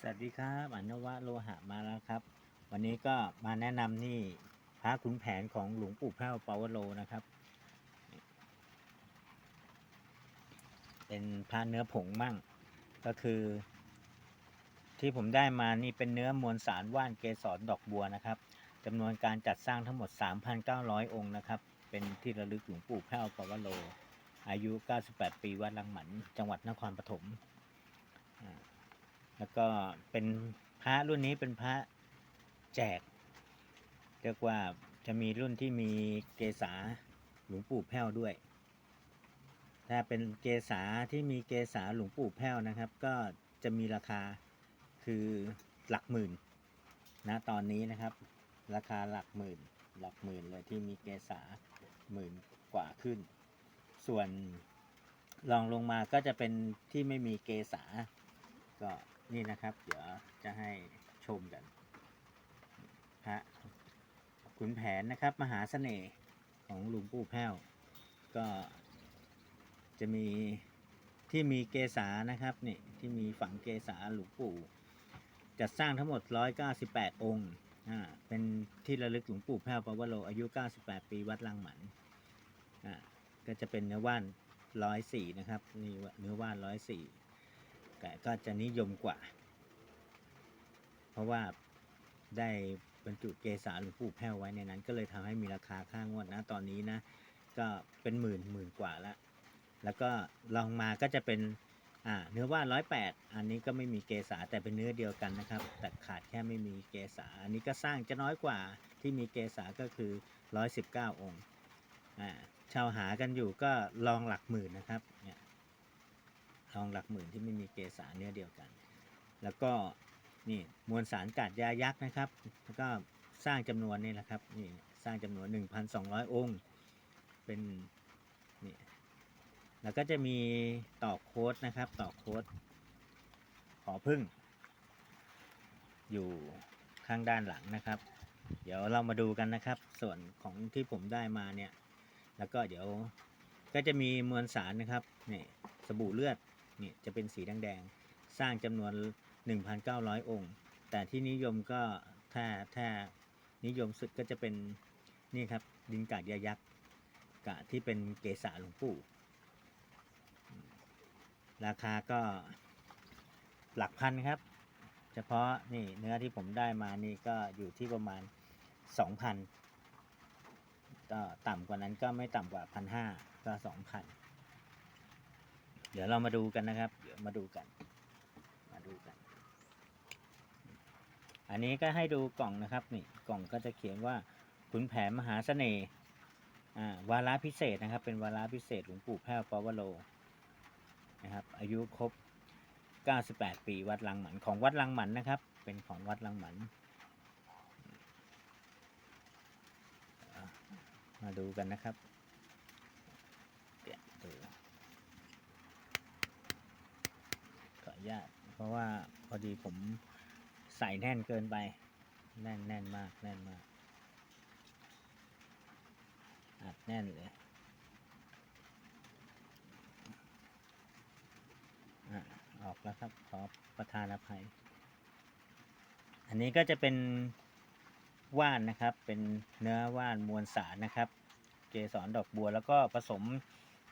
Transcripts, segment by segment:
สวัสดีครับอนวะโลหะมาแล้วครับ วันนี้ก็มาแนะนำนี่พระขุนแผนของหลวงปู่แพ้วปาวโลนะครับ เป็นพระเนื้อผงมั่ง ก็คือ ที่ผมได้มานี่เป็นเนื้อมวลสารว่านเกสรดอกบัวนะครับจำนวนการจัดสร้างทั้งหมด 3,900 องค์นะครับ เป็นที่ระลึกหลวงปู่แพ้วปาวโล อายุ 98 ปีวัดลังหมัน จังหวัดนครปฐมอ่า แล้วก็เป็นพระรุ่นนี้เป็นพระแจก เรียกว่าจะมีรุ่นที่มีเกษาหลวงปู่แพ้วด้วย ถ้าเป็นเกษาที่มีเกษาหลวงปู่แพ้วนะครับ ก็จะมีราคาคือหลักหมื่นนะตอนนี้นะครับ ราคาหลักหมื่น หลักหมื่นเลยที่มีเกษาหมื่นกว่าขึ้น ส่วนรองลงมาก็จะเป็นที่ไม่มีเกษาก็ นี่นะครับ เดี๋ยวจะให้ชมกันพระขุนแผนนะครับ มหาเสน่ห์ของหลวงปู่แพ้ว ก็จะมีที่มีเกษานะครับนี่ที่มีฝังเกษาหลวงปู่จัดสร้างทั้งหมด 198 องค์อ่าเป็นที่ระลึกหลวงปู่แพ้วปวโรอายุ 98 ปีวัดลังหมันอ่าก็จะเป็นเนื้อว่าน 104 นะครับนี่เนื้อว่าน 104 แต่ก็จะนิยมกว่า เพราะว่าได้บรรจุเกสาหลวงปู่แพ้วไว้ในนั้น ก็เลยทำให้มีราคาค่างวดนะตอนนี้นะก็เป็นหมื่นหมื่นกว่าล้วแล้วก็ลองมาก็จะเป็นอ่าเนื้อว่าร้อยแปดอันนี้ก็ไม่มีเกสาแต่เป็นเนื้อเดียวกันนะครับ แต่ขาดแค่ไม่มีเกสาอันนี้ก็สร้างจะน้อยกว่าที่มีเกสาก็คือร้อยสิบเก้าองค์อ่าชาวหากันอยู่ก็ลองหลักหมื่นนะครับเนี่ย ทองหลักหมื่นที่ไม่มีเกสาเนื้อเดียวกัน แล้วก็นี่มวลสารกาดยายักษ์นะครับ แล้วก็สร้างจำนวนนี่แหละครับนี่สร้างจำนวน 1,200 องค์ เป็นนี่แล้วก็จะมีต่อโค้ดนะครับต่อโค้ดขอพึ่ง อยู่ข้างด้านหลังนะครับ เดี๋ยวเรามาดูกันนะครับ ส่วนของที่ผมได้มาเนี่ย แล้วก็เดี๋ยวก็จะมีมวลสารนะครับนี่สบู่เลือด นี่จะเป็นสีแดงๆ สร้างจำนวน 1,900 องค์ แต่ที่นิยมก็ถ้าถ้านิยมสุดก็จะเป็นนี่ครับดินกาดยายักษ์กะที่เป็นเกษาหลวงปู่ ราคาก็หลักพันครับ เฉพาะนี่เนื้อที่ผมได้มานี่ก็อยู่ที่ประมาณ 2,000ก็ต่ำกว่านั้นก็ไม่ต่ำกว่าพันห้าก็สองพัน เดี๋ยวเรามาดูกันนะครับ เดี๋ยวมาดูกัน มาดูกัน อันนี้ก็ให้ดูกล่องนะครับนี่กล่องก็จะเขียนว่าขุนแผนมหาเสน่ห์อ่าวาระพิเศษนะครับ เป็นวาระพิเศษหลวงปู่แพ้วปวโรนะครับ อายุครบ 98 ปีวัดลังหมันของวัดลังหมันนะครับ เป็นของวัดลังหมัน มาดูกันนะครับเปลี่ยนดูขออนุ ญาตเพราะว่าพอดีผมใส่แน่นเกินไป แน่นแน่นมาก แน่นมาก อัดแน่นเลยอะออกแล้วครับ ขอประทานอภัย อันนี้ก็จะเป็นว่านนะครับ เป็นเนื้อว่านมวลสารนะครับ เกสรดอกบัวแล้วก็ผสม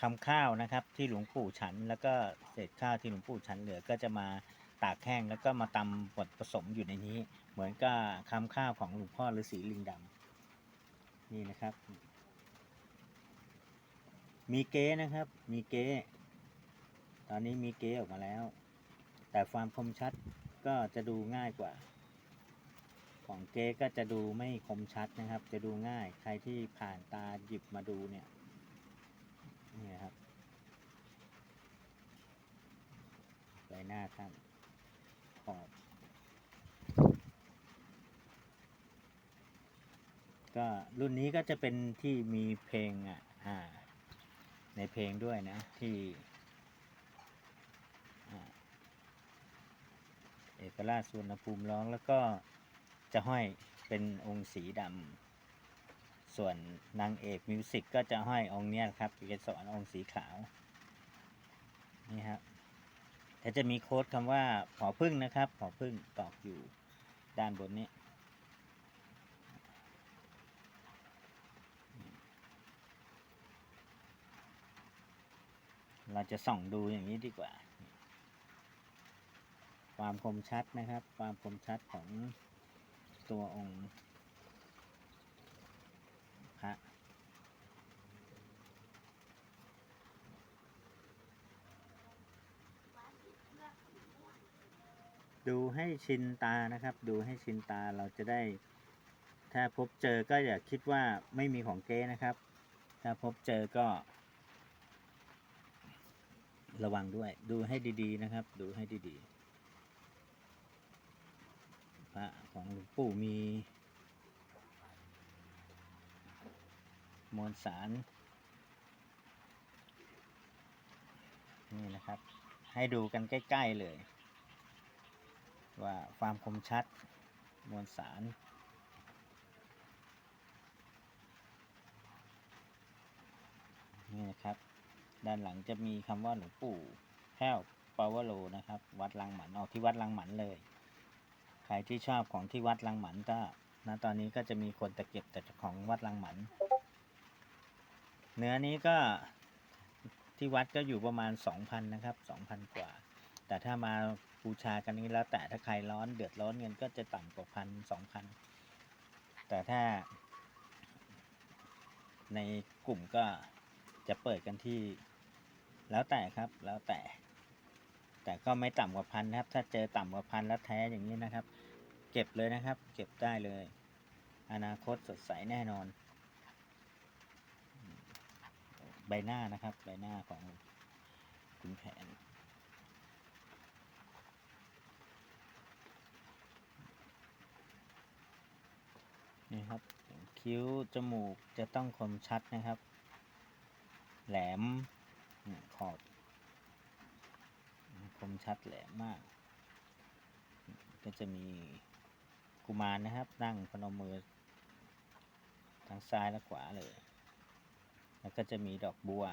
คำข้าวนะครับ ที่หลวงปู่ฉัน แล้วก็เศษข้าวที่หลวงปู่ฉันเหลือก็จะมาตากแห้งแล้วก็มาตำบดผสมอยู่ในนี้ เหมือนกับคำข้าวของหลวงพ่อฤาษีลิงดำนี่นะครับ มีเก๊นะครับ มีเก๊ตอนนี้มีเก๊ออกมาแล้ว แต่ความคมชัดก็จะดูง่ายกว่า ของเก๊ก็จะดูไม่คมชัดนะครับ จะดูง่าย ใครที่ผ่านตาหยิบมาดูเนี่ย นี่ครับใบหน้าท่านขอบก็รุ่นนี้ก็จะเป็นที่มีเพลงอะในเพลงด้วยนะที่อ่าเอกราชสวนภูมิร้องแล้วก็จะห้อยเป็นองค์สีดำ ส่วนนางเอกมิวสิกก็จะห้อยองค์เนี้ยครับเกสรองค์สีขาว นี่ครับแต่จะมีโค้ดคำว่าผอพึ่งนะครับผอพึ่งตอกอยู่ด้านบนนี้เราจะส่องดูอย่างนี้ดีกว่า ความคมชัดนะครับ ความคมชัดของตัวองค์พระ ดูให้ชินตานะครับ ดูให้ชินตาเราจะได้ ถ้าพบเจอก็อย่าคิดว่าไม่มีของเก๊นะครับ ถ้าพบเจอก็ ระวังด้วย ดูให้ดีๆนะครับ ดูให้ดีๆพระของหลวงปู่มี มวลสารนี่นะครับ ให้ดูกันใกล้ ๆ เลย ว่าความคมชัดมวลสาร นี่นะครับ ด้านหลังจะมีคำว่าหลวงปู่แพ้วปาวโลนะครับ วัดลังหมันออกที่วัดลังหมันเลย ใครที่ชอบของที่วัดลังหมันก็ณตอนนี้ก็จะมีคนตะเก็บแต่ของวัดลังหมัน เนื้อนี้ก็ที่วัดก็อยู่ประมาณ 2,000 นะครับ 2,000 กว่า แต่ถ้ามา บูชากันนี้แล้วแต่ถ้าใครร้อนเดือดร้อนเงินก็จะต่ำกว่าพันสองพันแต่ถ้า ในกลุ่มก็จะเปิดกันที่แล้วแต่ครับแล้วแต่ แต่ก็ไม่ต่ำกว่าพันนะครับ ถ้าเจอต่ำกว่าพันแล้วแท้อย่างนี้นะครับ เก็บเลยนะครับ เก็บได้เลย อนาคตสดใสแน่นอน ใบหน้านะครับ ใบหน้าของคุณแผน นี่ครับ คิ้วจมูกจะต้องคมชัดนะครับ แหลมขอบ คมชัดแหลมมาก ก็จะมีกุมารนะครับ นั่งพนมมือทางซ้ายและขวาเลย แล้วก็จะมีดอกบัว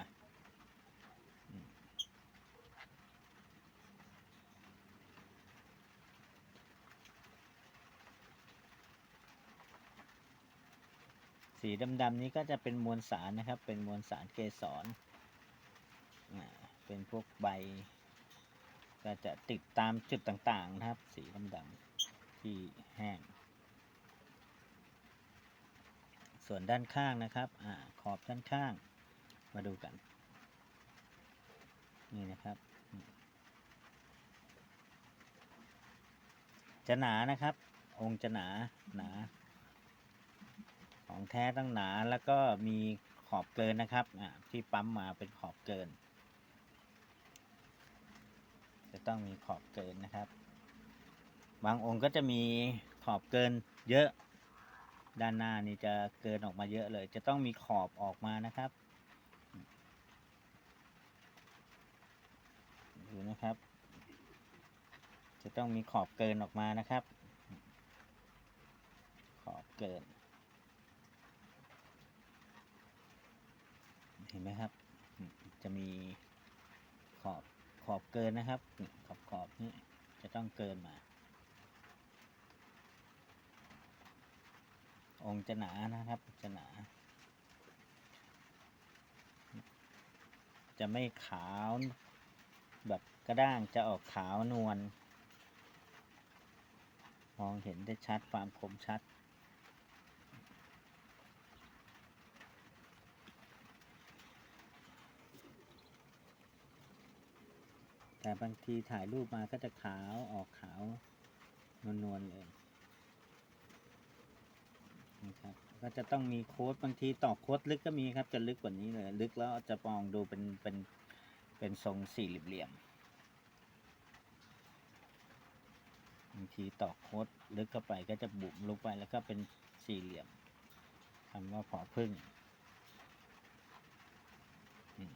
สีดำๆนี้ก็จะเป็นมวลสารนะครับ เป็นมวลสารเกสรเป็นพวกใบ ก็จะติดตามจุดต่างๆนะครับ สีดำๆที่แห้ง ส่วนด้านข้างนะครับอขอบด้านข้างมาดูกัน นี่นะครับ จะหนานะครับ องค์จะหนาหนา ของแท้ตั้งหนาแล้วก็มีขอบเกินนะครับที่ปั๊มมาเป็นขอบเกิน จะต้องมีขอบเกินนะครับ บางองค์ก็จะมีขอบเกินเยอะ ด้านหน้านี่จะเกินออกมาเยอะเลย จะต้องมีขอบออกมานะครับดูนะครับ จะต้องมีขอบเกินออกมานะครับ ขอบเกิน ห็นไหมครับ จะมีขอบขอบเกินนะครับขอบขอบนี่จะต้องเกินมา องค์จะหนานะครับจะหนา จะไม่ขาวแบบกระด้างจะออกขาวนวลมองเห็นได้ชัดความคมชัด แต่บางทีถ่ายรูปมาก็จะขาวออกขาวนวลๆเลยนะครับก็จะต้องมีโค้ดบางทีต่อโค้ดลึกก็มีครับ จะลึกกว่านี้เลย ลึกแล้วจะมองดูเป็นเป็นเป็นทรงสี่เหลี่ยมบางทีต่อโค้ดลึกเข้าไปก็จะบุ๋มลงไปแล้วก็เป็นสี่เหลี่ยมคำว่าผอพึ่งอืม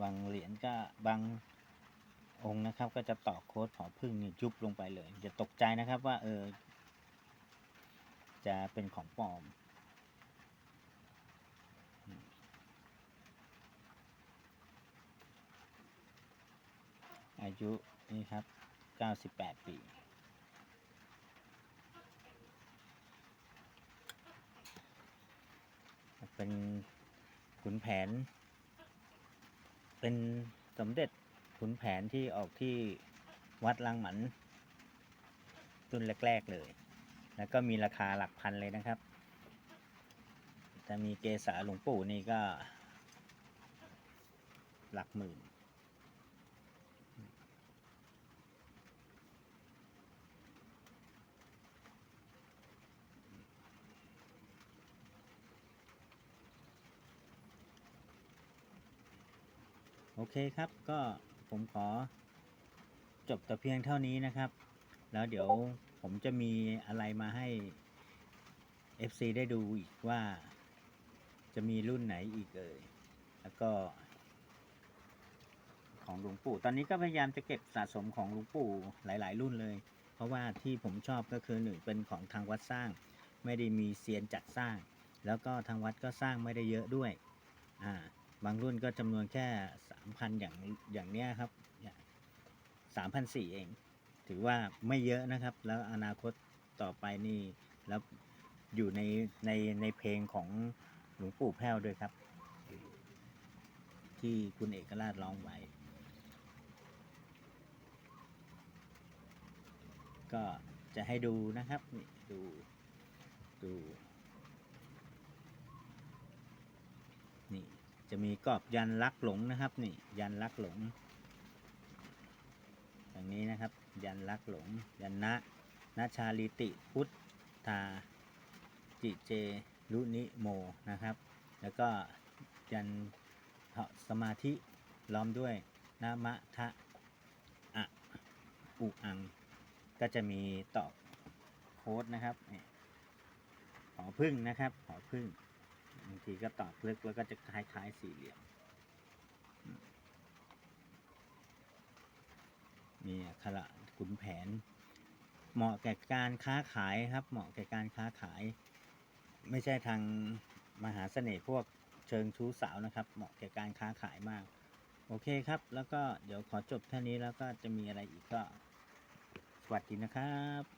บางเหรียญก็บางองค์นะครับ ก็จะต่อโค้ดผอพึ่งนี่ยุบลงไปเลยอย่าตกใจนะครับว่าเออจะเป็นของปลอมอืมอายุนี่ครับเก้าสิบแปดปีเป็นขุนแผน เป็นสมเด็จขุนแผนที่ออกที่วัดลังหมันรุ่นแรก ๆ เลย แล้วก็มีราคาหลักพันเลยนะครับถ้ามีเกษาหลวงปู่นี่ก็ หลักหมื่น โอเคครับก็ผมขอจบแต่เพียงเท่านี้นะครับ แล้วเดี๋ยวผมจะมีอะไรมาให้ FC ได้ดูอีกว่า จะมีรุ่นไหนอีกเอ่ยแล้วก็ ของหลวงปู่ ตอนนี้ก็พยายามจะเก็บสะสมของหลวงปู่หลาย ๆ รุ่นเลย เพราะว่าที่ผมชอบก็คือหนึ่งเป็นของทางวัดสร้าง ไม่ได้มีเซียนจัดสร้าง แล้วก็ทางวัดก็สร้างไม่ได้เยอะด้วยอ่า บางรุ่นก็จำนวนแค่สามพันอย่างอย่างเนี้ยครับสามพันสี่เอง ถือว่าไม่เยอะนะครับ แล้วอนาคตต่อไปนี่แล้วอยู่ในในในเพลงของหลวงปู่แพ้วด้วยครับ ที่คุณเอกราชร้องไว้ ก็จะให้ดูนะครับนี่ดูดู นี่ จะมีกรอบยันลักหลงนะครับ นี่ยันลักหลงอย่างนี้นะครับ ยันลักหลง ยันนะนะชาลิติพุทธาจิเจรุนิโมนะครับ แล้วก็ยันเหาะสมาธิล้อมด้วยนามะทะอะอุอัง ก็จะมีตอกโค้ดนะครับหอพึ่งนะครับหอพึ่ง บางทีก็ตอกลึกแล้วก็จะคล้ายๆสี่เหลี่ยมมนี่ขระขุนแผน เหมาะแก่การค้าขายครับ เหมาะแก่การค้าขาย ไม่ใช่ทางมหาเสน่ห์พวกเชิงชู้สาวนะครับ เหมาะแก่การค้าขายมาก โอเคครับ แล้วก็เดี๋ยวขอจบเท่านี้แล้วก็จะมีอะไรอีกก็ สวัสดีนะครับ